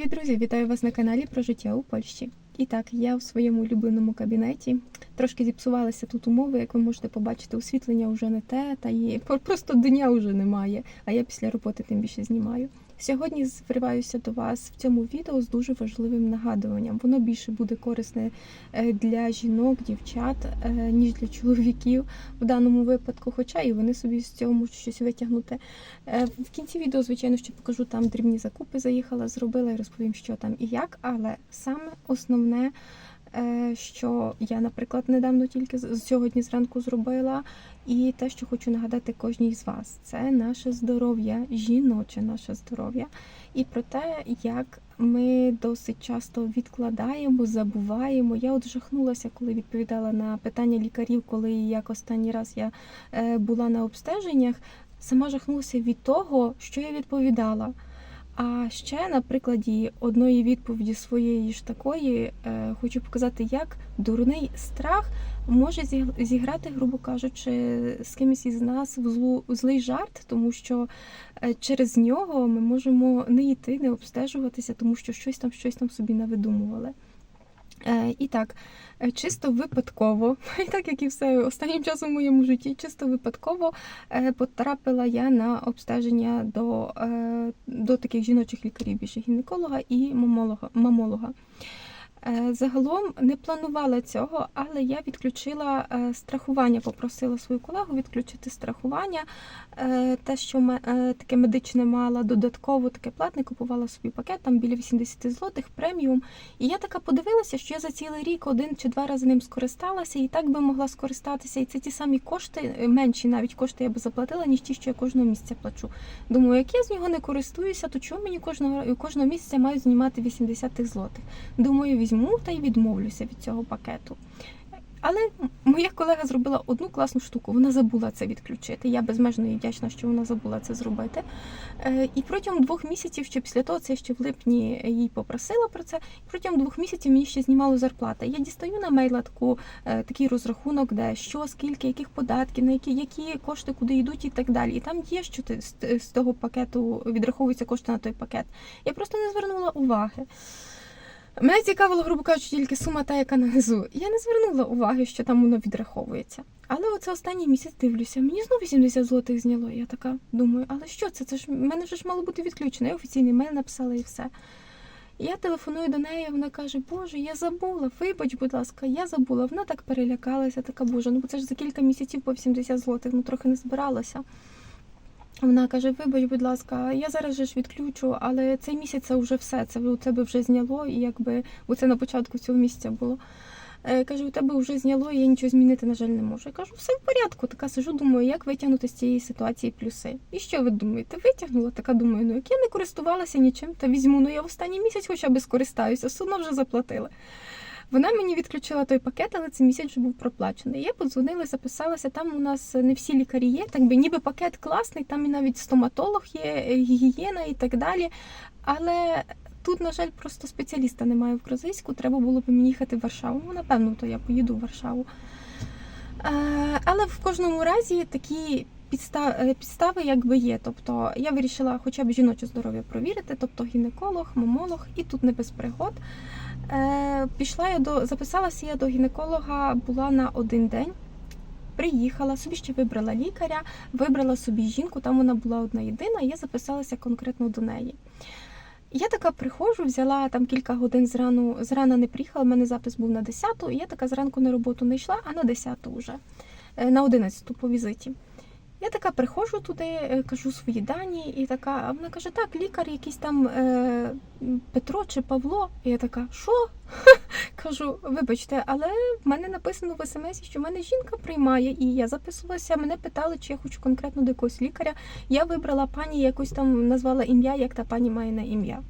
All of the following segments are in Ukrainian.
Привіт, друзі! Вітаю вас на каналі про життя у Польщі. І так, я в своєму улюбленому кабінеті. Трошки зіпсувалися тут умови, як ви можете побачити, освітлення вже не те, та є просто дня вже немає. А я після роботи тим більше знімаю. Сьогодні звриваюся до вас в цьому відео з дуже важливим нагадуванням. Воно більше буде корисне е, для жінок, дівчат, е, ніж для чоловіків в даному випадку. Хоча і вони собі з цього можуть щось витягнути. Е, В кінці відео, звичайно, ще покажу там дрібні закупи. Заїхала, зробила і розповім, що там і як. Але саме основне, що я, наприклад, недавно тільки сьогодні зранку зробила, і те, що хочу нагадати кожній з вас, це наше здоров'я, жіноче наше здоров'я, і про те, як ми досить часто відкладаємо, забуваємо. Я от жахнулася, коли відповідала на питання лікарів, коли як останній раз я е, була на обстеженнях. Сама жахнулася від того, що я відповідала. А ще на прикладі одної відповіді своєї ж такої е, хочу показати, як дурний страх може зіграти, грубо кажучи, з кимось із нас в злу в злий жарт, тому що е, через нього ми можемо не йти, не обстежуватися, тому що щось там, щось там собі навидумували. Е, І так, е, чисто випадково, так як і все останнім часом в моєму житті, чисто випадково е, потрапила я на обстеження до, до таких жіночих лікарів, більше гінеколога і мамолога. мамолога. Е, Загалом не планувала цього, але я відключила е, страхування, попросила свою колегу відключити страхування. Е, Те, що таке медичне мала, додатково таке платне, купувала собі пакет, там біля 80 злотих, преміум. І я така подивилася, що я за цілий рік один чи два рази ним скористалася, і так би могла скористатися. І це ті самі кошти, менші навіть кошти я би заплатила, ніж ті, що я кожного місяця плачу. Думаю, як я з нього не користуюся, то чому мені кожного кожного місяця мають знімати 80 злотих? Думаю, візьму та й відмовлюся від цього пакету. Але моя колега зробила одну класну штуку. Вона забула це відключити. Я безмежно їй вдячна, що вона забула це зробити. Е, І протягом двох місяців, ще після того, це ще в липні їй попросила про це. Протягом двох місяців мені ще знімало зарплата. Я дістаю на мейла таку, е, такий розрахунок, де що, скільки, яких податків, на які, які кошти куди йдуть і так далі. І там є, що ти з того пакету відраховуються кошти на той пакет. Я просто не звернула уваги. Мене цікавило, грубо кажучи, тільки сума та, яка нанизу. Я не звернула уваги, що там воно відраховується. Але оце останній місяць дивлюся, мені знову 80 злотих зняло. Я така думаю, але що це? Це ж мене вже ж мало бути відключено. Я офіційний мейл написала і все. Я телефоную до неї, вона каже, Боже, я забула, вибач, будь ласка, я забула. Вона так перелякалася, така Боже, ну бо це ж за кілька місяців по 80 злотих, ну трохи не збиралася. Вона каже: Вибач, будь ласка, я зараз же ж відключу, але цей місяць це вже все. Це у тебе вже зняло, і якби оце на початку цього місяця було. Е, Каже, у тебе вже зняло, і я нічого змінити, на жаль, не можу. Я кажу, все в порядку. Така сижу, думаю, як витягнути з цієї ситуації плюси. І що ви думаєте? Витягнула, така думаю, ну як я не користувалася нічим, та візьму, ну я в останній місяць хоча б скористаюся, все одно вже заплатила. Вона мені відключила той пакет, але цей місяць вже був проплачений. Я подзвонила, записалася. Там у нас не всі лікарі є, так би ніби пакет класний, там і навіть стоматолог є, е, гігієна і так далі. Але тут, на жаль, просто спеціаліста немає в Крозиську. Треба було б мені їхати в Варшаву. Ну, напевно, то я поїду в Варшаву. Е, Але в кожному разі такі е, підстави якби є. Тобто я вирішила хоча б жіноче здоров'я провірити, тобто гінеколог, мамолог, і тут не без пригод. Е, Пішла я до записалася я до гінеколога, була на один день. Приїхала, собі ще вибрала лікаря, вибрала собі жінку, там вона була одна єдина, і я записалася конкретно до неї. Я така приходжу, взяла там кілька годин зрану, зрана не приїхала, в мене запис був на 10 і я така зранку на роботу не йшла, а на 10 вже, е, на 11 по візиті. Я така приходжу туди, е, кажу свої дані, і така, а вона каже, так, лікар якийсь там е, Петро чи Павло. І я така, що? Кажу, вибачте, але в мене написано в смс, що в мене жінка приймає, і я записувалася. Мене питали, чи я хочу конкретно до якогось лікаря. Я вибрала пані, якось там назвала ім'я, як та пані має на ім'я.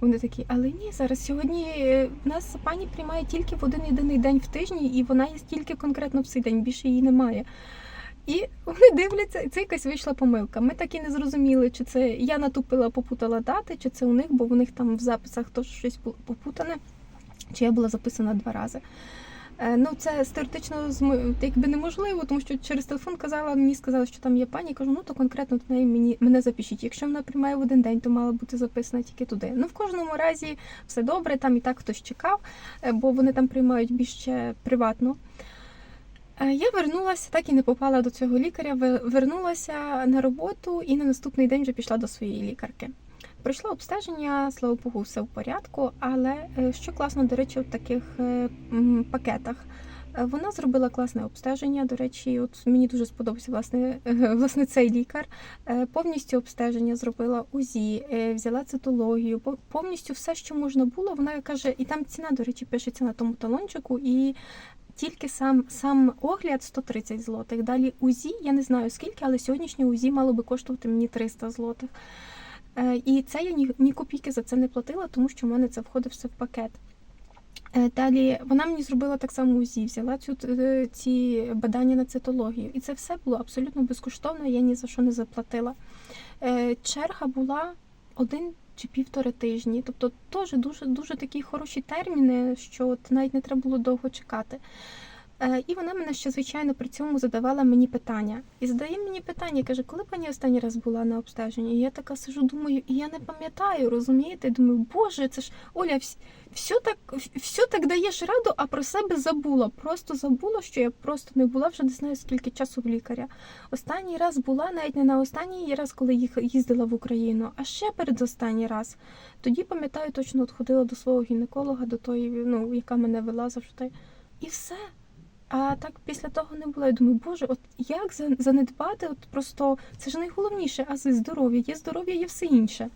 Вони такі, але ні, зараз сьогодні е, в нас пані приймає тільки в один єдиний день в тижні, і вона є тільки конкретно в цей день, більше її немає. І вони дивляться, і це якась вийшла помилка. Ми так і не зрозуміли, чи це я натупила, попутала дати, чи це у них, бо у них там в записах теж щось було попутане, чи я була записана два рази. Е, Ну, це теоретично якби неможливо, тому що через телефон казала, мені сказали, що там є пані. Я кажу, ну то конкретно до неї мені мене запишіть. Якщо вона приймає в один день, то мала бути записана тільки туди. Ну в кожному разі все добре, там і так хтось чекав, е, бо вони там приймають більше приватно. Е, Я вернулася, так і не попала до цього лікаря. Вернулася на роботу і на наступний день вже пішла до своєї лікарки. Пройшло обстеження, слава Богу, все в порядку. Але е, що класно, до речі, в таких е, пакетах. Е, Вона зробила класне обстеження. До речі, от мені дуже сподобався власне, е, власне цей лікар. Е, Повністю обстеження зробила УЗІ, взяла цитологію, повністю все, що можна було. Вона каже, і там ціна, до речі, пишеться на тому талончику. І тільки сам, сам огляд 130 злотих. Далі УЗІ, я не знаю скільки, але сьогоднішнє УЗІ мало би коштувати мені 300 злотих. І це я ні, ні копійки за це не платила, тому що в мене це входить все в пакет. Е, Далі вона мені зробила так само УЗІ, взяла цю, е, ці бадання на цитологію. І це все було абсолютно безкоштовно, я ні за що не заплатила. Е, Черга була один чи півтори тижні. Тобто теж дуже, дуже такі хороші терміни, що навіть не треба було довго чекати. Е, І вона мене ще, звичайно, при цьому задавала мені питання. І задає мені питання, каже, коли пані останній раз була на обстеженні? І я така сижу, думаю, і я не пам'ятаю, розумієте? Думаю, боже, це ж Оля, вс- все так, все так даєш раду, а про себе забула. Просто забула, що я просто не була вже не знаю скільки часу в лікаря. Останній раз була навіть не на останній раз, коли їздила в Україну, а ще перед останній раз. Тоді пам'ятаю, точно от ходила до свого гінеколога, до тої, ну яка мене вела завжди, і все. А так після того не було. Я думаю, боже, от як занедбати? От просто це ж найголовніше, а здоров'я. Є здоров'я, є все інше.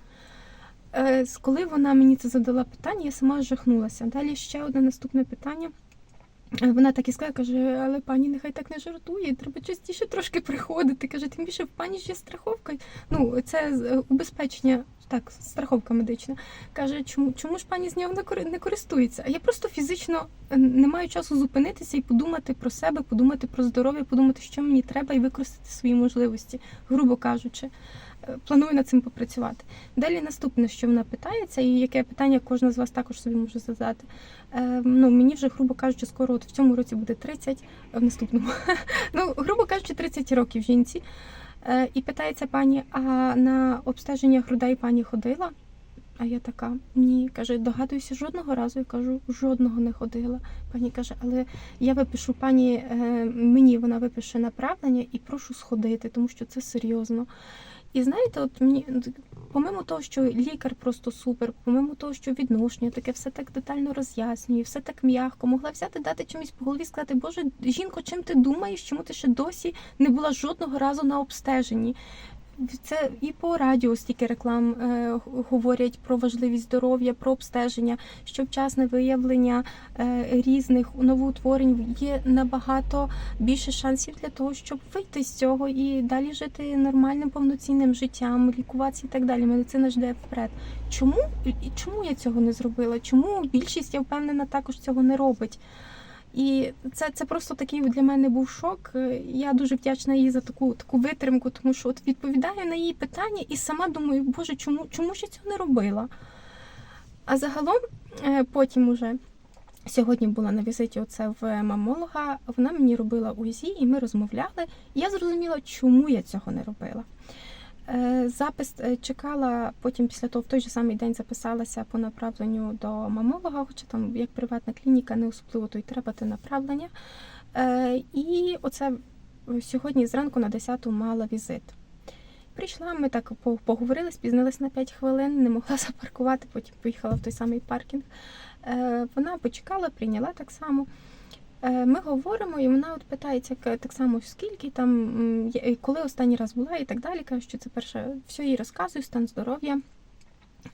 Е, коли вона мені це задала питання, я сама жахнулася. Далі ще одне наступне питання. Вона так і сказала, каже, але пані нехай так не жартує, треба частіше трошки приходити. Каже, тим більше в пані є страховка. Ну, це е, убезпечення, так, страховка медична. Каже, чому, чому ж пані з нього не користується? А я просто фізично е, не маю часу зупинитися і подумати про себе, подумати про здоров'я, подумати, що мені треба, і використати свої можливості, грубо кажучи. Планую над цим попрацювати. Далі наступне, що вона питається, і яке питання кожна з вас також собі може задати. Е, ну, мені вже, грубо кажучи, скоро от в цьому році буде 30, в наступному. ну, грубо кажучи, 30 років жінці. Е, і питається пані, а на обстеження грудей пані ходила? А я така, ні, каже, догадуюся, жодного разу. Я кажу, жодного не ходила. Пані каже, але я випишу пані, е, мені вона випише направлення і прошу сходити, тому що це серйозно. І знаєте, от мені помимо того, що лікар просто супер, помимо того, що відношення таке все так детально роз'яснює, все так м'яко, могла взяти, дати чимось по голові, сказати, Боже, жінко, чим ти думаєш, чому ти ще досі не була жодного разу на обстеженні? Це і по радіо стільки реклам е, говорять про важливість здоров'я, про обстеження, що вчасне виявлення е, різних новоутворень є набагато більше шансів для того, щоб вийти з цього і далі жити нормальним повноцінним життям, лікуватися і так далі. Медицина ж йде вперед. Чому і чому я цього не зробила? Чому більшість я впевнена також цього не робить? І це, це просто такий для мене був шок. Е, Я дуже вдячна їй за таку таку витримку, тому що от відповідаю на її питання і сама думаю, боже, чому, чому ж я цього не робила? А загалом е, потім уже сьогодні була на візиті оце в мамолога, вона мені робила УЗІ, і ми розмовляли. І я зрозуміла, чому я цього не робила. Е, Запис е, чекала, потім після того в той же самий день записалася по направленню до мамолога, хоча там як приватна клініка, не особливо то й треба те направлення. Е, І оце сьогодні зранку на 10-ту мала візит. Прийшла, ми так поговорили, спізнились на 5 хвилин, не могла запаркувати, потім поїхала в той самий паркінг. Вона почекала, прийняла так само. Е, Ми говоримо, і вона от питається так само, скільки там, коли останній раз була і так далі. Каже, що це перше, все їй розказую, стан здоров'я.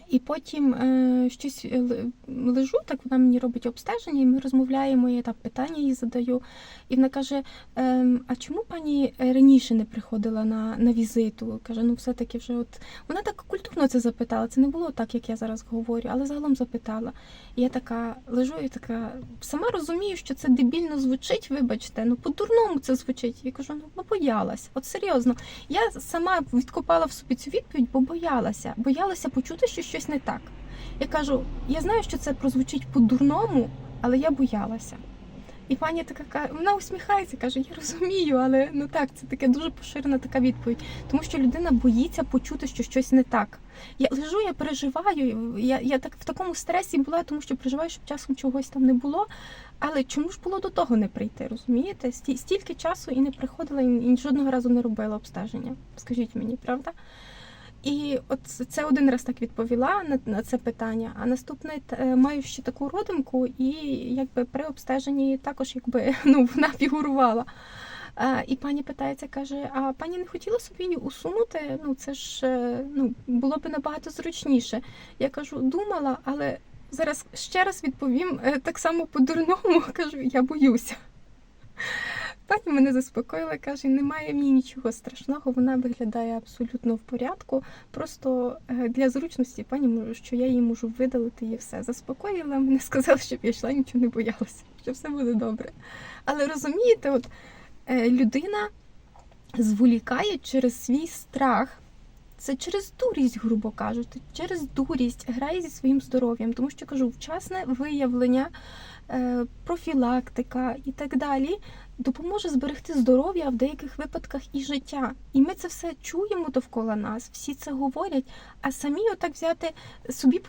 І потім е, щось е, лежу, так вона мені робить обстеження, і ми розмовляємо, я там питання їй задаю. І вона каже: ем, а чому пані раніше не приходила на, на візиту? Каже, ну все-таки вже от вона так культурно це запитала. Це не було так, як я зараз говорю, але загалом запитала. І я така лежу і така сама розумію, що це дебільно звучить, вибачте, ну по-дурному це звучить. Я кажу, ну бо боялась. От серйозно. Я сама відкопала в собі цю відповідь, бо боялася. Боялася почути, що щось не так. Я кажу, я знаю, що це прозвучить по-дурному, але я боялася. І пані така ка- вона усміхається, каже: Я розумію, але ну так, це таке дуже поширена така відповідь. Тому що людина боїться почути, що щось не так. Я лежу, я переживаю. Я, я так в такому стресі була, тому що переживаю, щоб часом чогось там не було. Але чому ж було до того не прийти? Розумієте? Стільки часу і не приходила, і жодного разу не робила обстеження. Скажіть мені, правда? І от це один раз так відповіла на, це питання. А наступний е, маю ще таку родинку, і якби при обстеженні також якби ну вона фігурувала. А, і пані питається, каже: а пані не хотіла собі усунути? Ну це ж е, ну було б набагато зручніше. Я кажу, думала, але зараз ще раз відповім е, так само по-дурному. Кажу, я боюся. Пані мене заспокоїла, каже, немає в ній нічого страшного, вона виглядає абсолютно в порядку. Просто е, для зручності пані що я її можу видалити і все. Заспокоїла мене, сказала, щоб я йшла, нічого не боялася, що все буде добре. Але розумієте, от е, людина зволікає через свій страх. Це через дурість, грубо кажучи, через дурість грає зі своїм здоров'ям, тому що кажу, вчасне виявлення, е, профілактика і так далі допоможе зберегти здоров'я, а в деяких випадках і життя. І ми це все чуємо довкола нас, всі це говорять. А самі отак взяти собі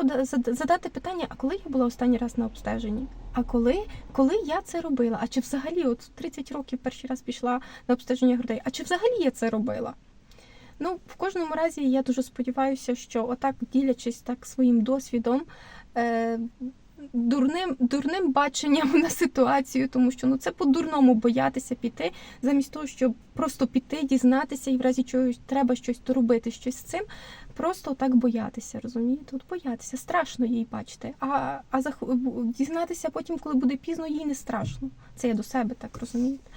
задати питання: а коли я була останній раз на обстеженні? А коли, коли я це робила? А чи взагалі, от в 30 років перший раз пішла на обстеження грудей? А чи взагалі я це робила? Ну, в кожному разі я дуже сподіваюся, що отак ділячись так своїм досвідом, е, дурним, дурним баченням на ситуацію, тому що ну це по-дурному боятися піти, замість того, щоб просто піти, дізнатися і в разі чогось треба щось то робити, щось з цим. Просто так боятися, розумієте? От боятися, страшно їй бачити. А, а зах... дізнатися потім, коли буде пізно, їй не страшно. Це я до себе так розумієте.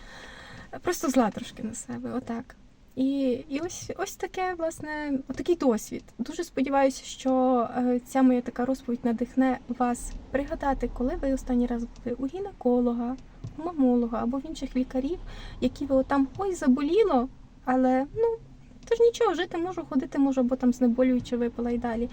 Просто зла трошки на себе, отак. І, і ось ось таке, власне, отакий досвід. Дуже сподіваюся, що е, ця моя така розповідь надихне вас пригадати, коли ви останній раз були у гінеколога, у мамолога або в інших лікарів, які ви отам ой заболіло, але ну то ж нічого, жити можу, ходити можу, або там знеболюючи випила і далі.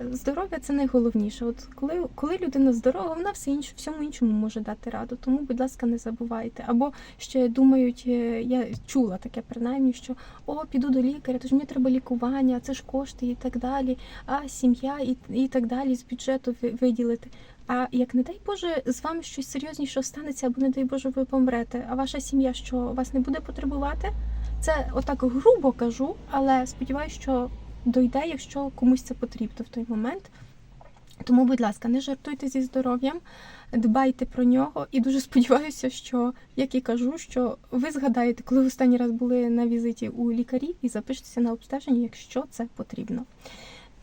Здоров'я це найголовніше. От коли, коли людина здорова, вона все інше, всьому іншому може дати раду. Тому, будь ласка, не забувайте. Або ще думають, е, я чула таке принаймні, що о, піду до лікаря, тож мені треба лікування, це ж кошти і так далі. А сім'я і, і так далі з бюджету ви- виділити. А як не дай Боже, з вами щось серйозніше станеться, або не дай Боже, ви помрете, а ваша сім'я що вас не буде потребувати? Це отак грубо кажу, але сподіваюся, що дойде, якщо комусь це потрібно в той момент. Тому, будь ласка, не жартуйте зі здоров'ям, дбайте про нього. І дуже сподіваюся, що, як і кажу, що ви згадаєте, коли останній раз були на візиті у лікарі, і запишетеся на обстеження, якщо це потрібно.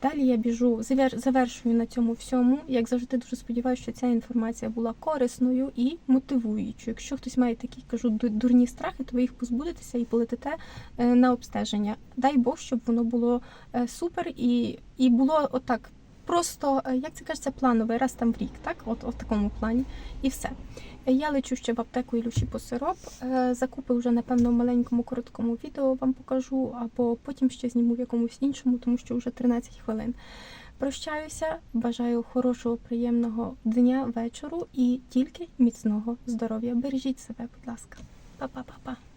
Далі я біжу, завершую на цьому всьому. Як завжди, дуже сподіваюся, що ця інформація була корисною і мотивуючою. Якщо хтось має такі кажу дурні страхи, то ви їх позбудетеся і полетите е, на обстеження. Дай Бог, щоб воно було е, супер і, і було отак. Просто, е, як це кажеться, плановий, раз там в рік, так? От, от в такому плані. І все. Я лечу ще в аптеку Ілюші по сироп. Е, Закупи вже, напевно, в маленькому короткому відео вам покажу, або потім ще зніму в якомусь іншому, тому що вже 13 хвилин. Прощаюся, бажаю хорошого, приємного дня, вечору і тільки міцного здоров'я. Бережіть себе, будь ласка. Па-па-па-па.